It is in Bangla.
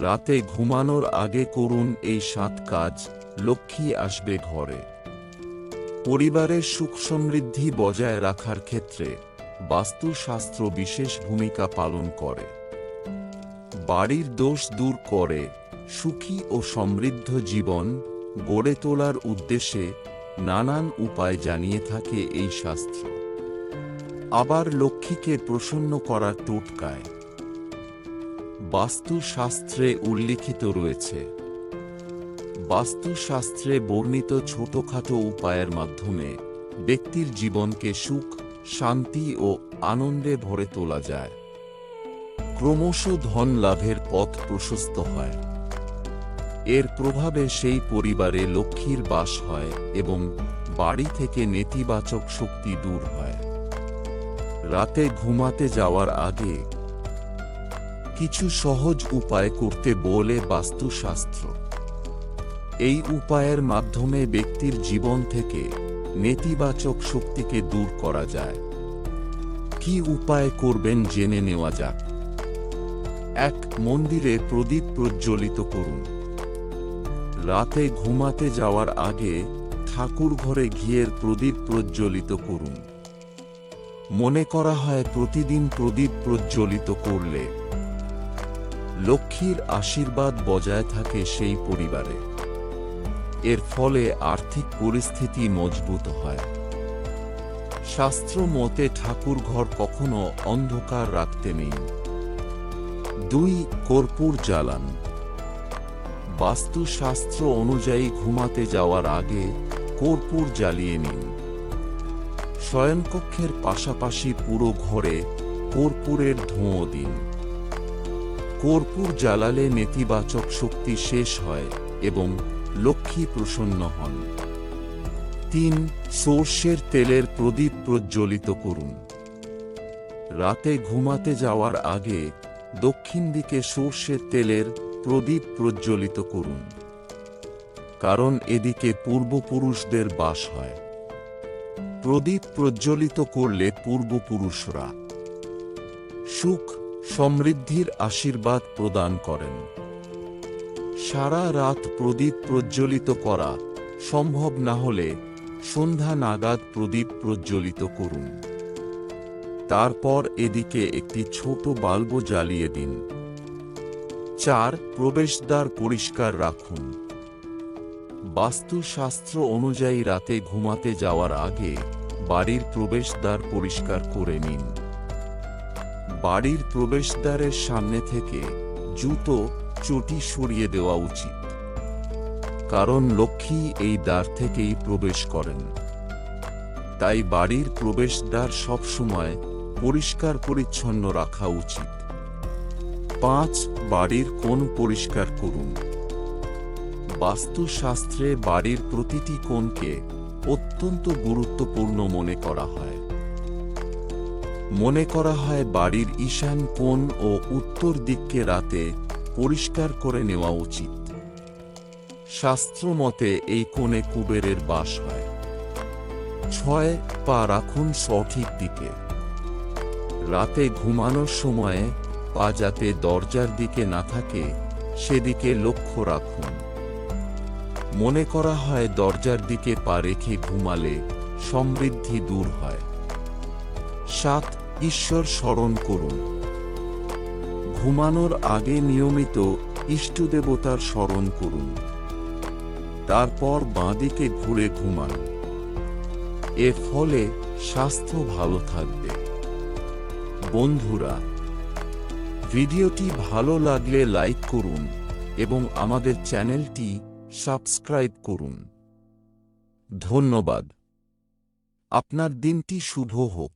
রাতে ঘুমানোর আগে করুন এই সাত কাজ, লক্ষ্মী আসবে ঘরে। পরিবারের সুখ সমৃদ্ধি বজায় রাখার ক্ষেত্রে বাস্তুশাস্ত্র বিশেষ ভূমিকা পালন করে। বাড়ির দোষ দূর করে, সুখী ও সমৃদ্ধ জীবন গড়ে তোলার উদ্দেশ্যে নানান উপায় জানিয়ে থাকে এই শাস্ত্র। আবার লক্ষ্মীকে প্রসন্ন করার টোটকায়। বাস্তুশাস্ত্রে উল্লিখিত রয়েছে। বাস্তুশাস্ত্রে বর্ণিত ছোটখাটো উপায়ের মাধ্যমে ব্যক্তির জীবনকে সুখ, শান্তি ও আনন্দে ভরে তোলা যায়। ক্রমশ ধন লাভের পথ প্রশস্ত হয়। এর প্রভাবে সেই পরিবারে লক্ষ্মীর বাস হয় এবং বাড়ি থেকে নেতিবাচক শক্তি দূর হয়। রাতে ঘুমাতে যাওয়ার আগে কিছু সহজ উপায় করতে বলে বাস্তুশাস্ত্র। এই উপায়ের মাধ্যমে ব্যক্তির জীবন থেকে নেতিবাচক শক্তিকে দূর করা যায়। কি উপায় করবেন জেনে নেওয়া যাক। এক, মন্দিরে প্রদীপ প্রজ্বলিত করুন। রাতে ঘুমাতে যাওয়ার আগে ঠাকুর ঘরে ঘিয়ের প্রদীপ প্রজ্বলিত করুন। মনে করা হয় প্রতিদিন প্রদীপ প্রজ্বলিত করলে লক্ষ্মীর আশীর্বাদ বজায় থাকে সেই পরিবারে। এর ফলে আর্থিক পরিস্থিতি মজবুত হয়। শাস্ত্র মতে ঠাকুর ঘর কখনো অন্ধকার রাখতে নেই। দুই, কর্পূর জ্বালান। বাস্তুশাস্ত্র অনুযায়ী ঘুমাতে যাওয়ার আগে কর্পূর জ্বালিয়ে নিন। শয়নকক্ষের পাশাপাশি পুরো ঘরে কর্পূরের ধোঁয়া দিন। কর্পূর জ্বালালে নেতিবাচক শক্তি শেষ হয় এবং লক্ষ্মী প্রসন্ন হন। তিন, সর্ষের তেলের প্রদীপ প্রজ্বলিত করুন। রাতে ঘুমাতে যাওয়ার আগে দক্ষিণ দিকে সর্ষের তেলের প্রদীপ প্রজ্বলিত করুন। কারণ এদিকে পূর্বপুরুষদের বাস হয়। প্রদীপ প্রজ্বলিত করলে পূর্বপুরুষরা সুখ সমৃদ্ধির আশীর্বাদ প্রদান করেন। সারা রাত প্রদীপ প্রজ্বলিত করা সম্ভব না হলে সন্ধ্যা নাগাদ প্রদীপ প্রজ্বলিত করুন। তারপর এদিকে একটি ছোট বাল্ব জ্বালিয়ে দিন। চার, প্রবেশদ্বার পরিষ্কার রাখুন। বাস্তুশাস্ত্র অনুযায়ী রাতে ঘুমাতে যাওয়ার আগে বাড়ির প্রবেশদ্বার পরিষ্কার করে নিন। বাড়ির প্রবেশদ্বারের সামনে থেকে জুতো চটি সরিয়ে দেওয়া উচিত। কারণ লক্ষ্মী এই দ্বার থেকেই প্রবেশ করেন। তাই বাড়ির প্রবেশদ্বার সবসময় পরিষ্কার পরিচ্ছন্ন রাখা উচিত। পাঁচ, বাড়ির কোণ পরিষ্কার করুন। বাস্তুশাস্ত্রে বাড়ির প্রতিটি কোণকে অত্যন্ত গুরুত্বপূর্ণ মনে করা হয়। মনে করা হয় বাড়ির ঈশান কোণ ও উত্তর দিককে রাতে পরিষ্কার করে নেওয়া উচিত। শাস্ত্র মতে এই কোণে কুবেরের বাস হয়। ছয়, পা রাখুন সঠিক দিকে। রাতে ঘুমানোর সময়ে পা যাতে দরজার দিকে না থাকে, সেদিকে লক্ষ্য রাখুন। মনে করা হয় দরজার দিকে পা রেখে ঘুমালে সমৃদ্ধি দূর হয়। সাত ঈশ্বর স্মরণ করুন। ঘুমানোর আগে নিয়মিত ইষ্টদেবতার স্মরণ করুন। তারপর বাঁদিকে ঘুরে ঘুমান। এর ফলে স্বাস্থ্য ভালো থাকবে। বন্ধুরা, ভিডিওটি ভালো লাগলে লাইক করুন এবং আমাদের চ্যানেলটি সাবস্ক্রাইব করুন। ধন্যবাদ। আপনার দিনটি শুভ হোক।